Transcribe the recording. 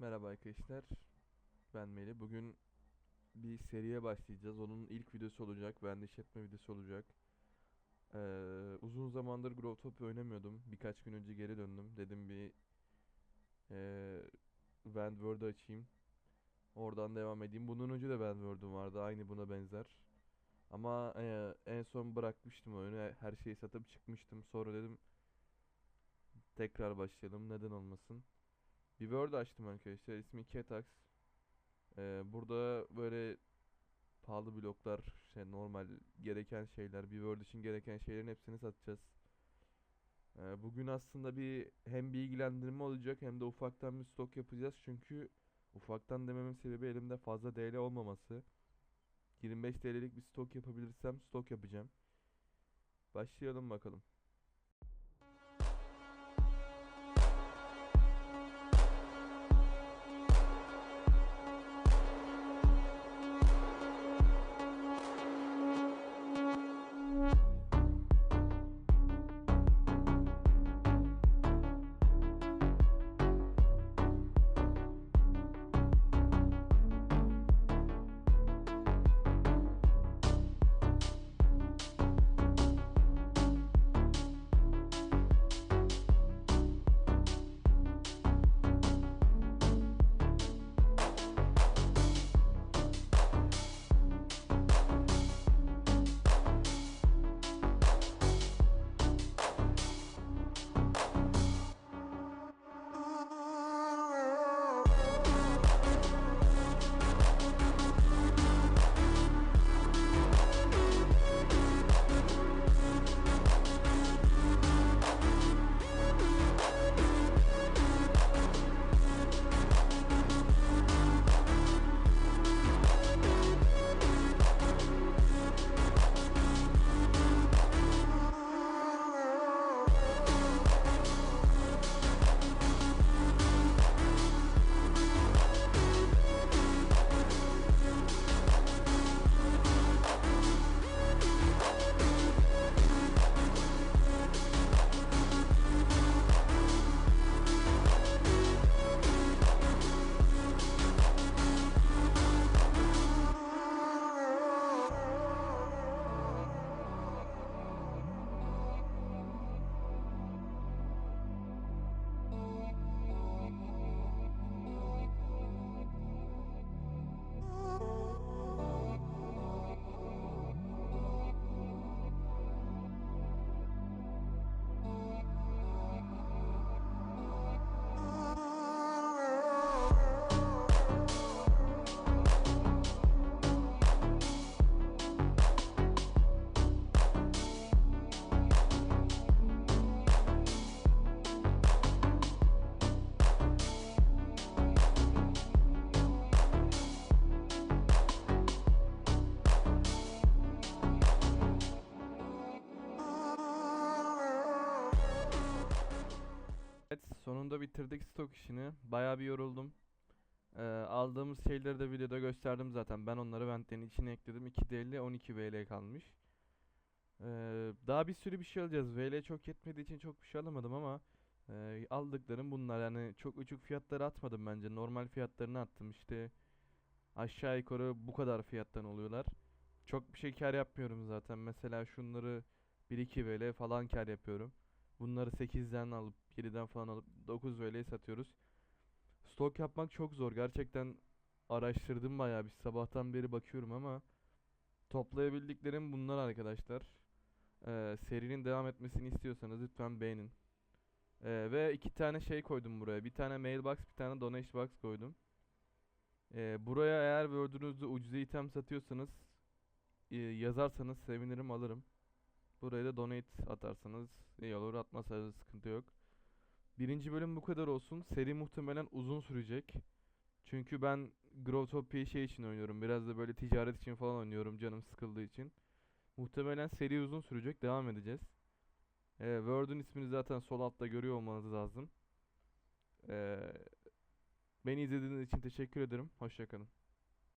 Merhaba arkadaşlar. Ben Melih. Bugün bir seriye başlayacağız. Onun ilk videosu olacak. Ben de işletme videosu olacak. Ee, uzun zamandır Growtopia oynamıyordum. Birkaç gün önce geri döndüm. Dedim bir ee, Word açayım. Oradan devam edeyim. Bundan önce de Word'um vardı. Aynı buna benzer. Ama ee, en son bırakmıştım oyunu. Her şeyi satıp çıkmıştım. Sonra dedim tekrar başlayalım. Neden olmasın? Bir Word açtım arkadaşlar. İsmi Ketax. Ee, burada böyle pahalı bloklar, şey normal gereken şeyler, bir Word için gereken şeylerin hepsini satacağız. Ee, bugün aslında bir hem bilgilendirme olacak hem de ufaktan bir stok yapacağız. Çünkü ufaktan dememin sebebi elimde fazla DL olmaması. 25 TL'lik bir stok yapabilirsem stok yapacağım. Başlayalım bakalım. Evet, sonunda bitirdik stok işini. Bayağı bir yoruldum. Ee, aldığımız şeyleri de videoda gösterdim zaten. Ben onları ventlerin içine ekledim. 2D50 12 VL kalmış. Ee, daha bir sürü bir şey alacağız. VL çok yetmediği için çok bir şey alamadım ama e, aldıklarım bunlar. Yani çok uçuk fiyatları atmadım bence. Normal fiyatlarını attım. İşte aşağı yukarı bu kadar fiyattan oluyorlar. Çok bir şey kar yapmıyorum zaten. Mesela şunları 1-2 VL falan kar yapıyorum. Bunları 8'den alıp 7'den falan alıp 9 VL'ye satıyoruz. Stok yapmak çok zor. Gerçekten araştırdım bayağı bir sabahtan beri bakıyorum ama toplayabildiklerim bunlar arkadaşlar. Ee, serinin devam etmesini istiyorsanız lütfen beğenin. Ee, ve iki tane şey koydum buraya. Bir tane mailbox, bir tane donation box koydum. Ee, buraya eğer Word'ünüzde ucuz item satıyorsanız e, yazarsanız sevinirim alırım. Buraya da donate atarsanız iyi olur. Atmasanız sıkıntı yok. Birinci bölüm bu kadar olsun. Seri muhtemelen uzun sürecek. Çünkü ben Growtopia şey için oynuyorum. Biraz da böyle ticaret için falan oynuyorum canım sıkıldığı için. Muhtemelen seri uzun sürecek. Devam edeceğiz. Ee, Word'un ismini zaten sol altta görüyor olmanız lazım. Ee, beni izlediğiniz için teşekkür ederim. Hoşçakalın.